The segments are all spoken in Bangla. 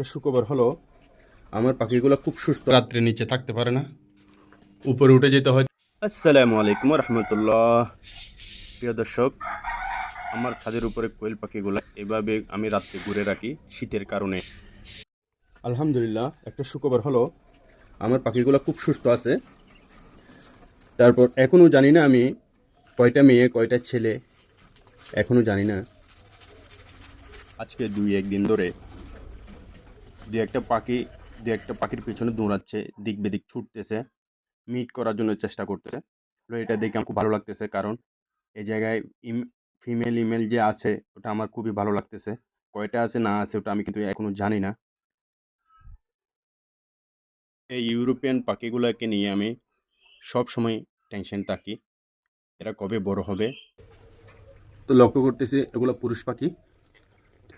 একটা সুখবর হলো, আমার পাখিগুলো খুব সুস্থ। রাত্রে নিচে থাকতে পারে না। উপরে উঠে যেতে হয়। আসসালামু আলাইকুম রহমতুল্লাহ প্রিয় দর্শক, আমার ছাদের উপরে কোয়েল পাখিগুলো এভাবে আমি রাত্রে ঘুরে রাখি শীতের কারণে। আলহামদুলিল্লাহ, একটা সুখবর হলো, আমার পাখিগুলো খুব সুস্থ আছে। তারপর এখনও জানি না আমি কয়টা মেয়ে, কয়টা ছেলে এখনও জানি না। আজকে দুই একদিন ধরে দু একটা পাখি দু একটা পাখির পেছনে দৌড়াচ্ছে, দিক বেদিক ছুটতেছে মিট করার জন্য চেষ্টা করতেছে। তো এটা দেখে আমার খুব ভালো লাগতেছে কারণ এই জায়গায় ইম ফিমেল ইমেল যে আছে, ওটা আমার খুবই ভালো লাগতেছে। কয়টা আছে, না আছে, ওটা আমি কিন্তু এখনও জানি না। এই ইউরোপিয়ান পাখিগুলোকে নিয়ে আমি সব সময় টেনশন থাকি। এরা কবে বড় হবে? তো লক্ষ্য করতেছি এগুলো পুরুষ পাখি।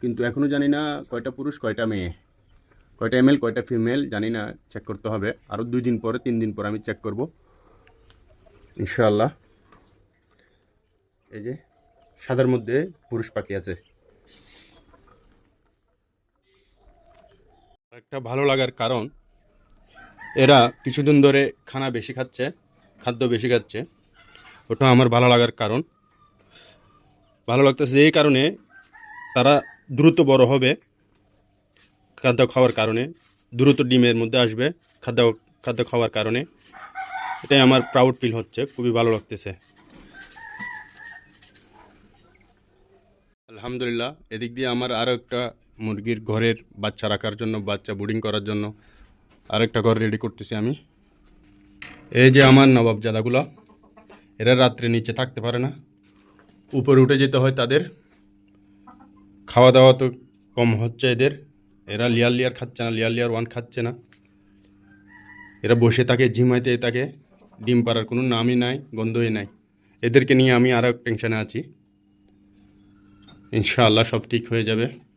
কিন্তু এখনও জানি না কয়টা পুরুষ, কয়টা মেয়ে। কয়টা এমএল কয়টা ফিমেল জানি না চেক করতে হবে। আরও দুই দিন পরে, তিন দিন পরে আমি চেক করব। ইনশাআল্লাহ। এই যে, সাদার মধ্যে পুরুষ পাখি আছে। একটা ভালো লাগার কারণ, এরা কিছুদিন ধরে খানা বেশি খাচ্ছে, খাদ্য বেশি খাচ্ছে। ওটা আমার ভালো লাগার কারণ। ভালো লাগতেছে এই কারণে তারা দ্রুত বড় হবে। খাদ্য খাওয়ার কারণে, দ্রুত ডিমের মধ্যে আসবে খাদ্য খাদ্য খাওয়ার কারণে। এটাই আমার প্রাউড ফিল হচ্ছে, খুবই ভালো লাগতেছে। আলহামদুলিল্লাহ, এদিক দিয়ে আমার আরও একটা মুরগির ঘরের বাচ্চা রাখার জন্য, বাচ্চা বোর্ডিং করার জন্য আরেকটা ঘর রেডি করতেছি আমি। এই যে আমার নবাবজাদাগুলো এরা রাত্রে নিচে থাকতে পারে না, উপরে উঠে যেতে হয় তাদের। খাওয়া দাওয়া তো কম হচ্ছে এদের। এরা লিয়ার লিয়ার খাচ্ছে না, লিয়ার লিয়ার ওয়ান খাচ্ছে না। এরা বসে থাকে ঝিমাইতে থাকে, ডিম পাড়ার কোনো নামই নাই, গন্ধই নাই। এদেরকে নিয়ে আমি আরও টেনশানে আছি। ইনশাআল্লাহ সব ঠিক হয়ে যাবে।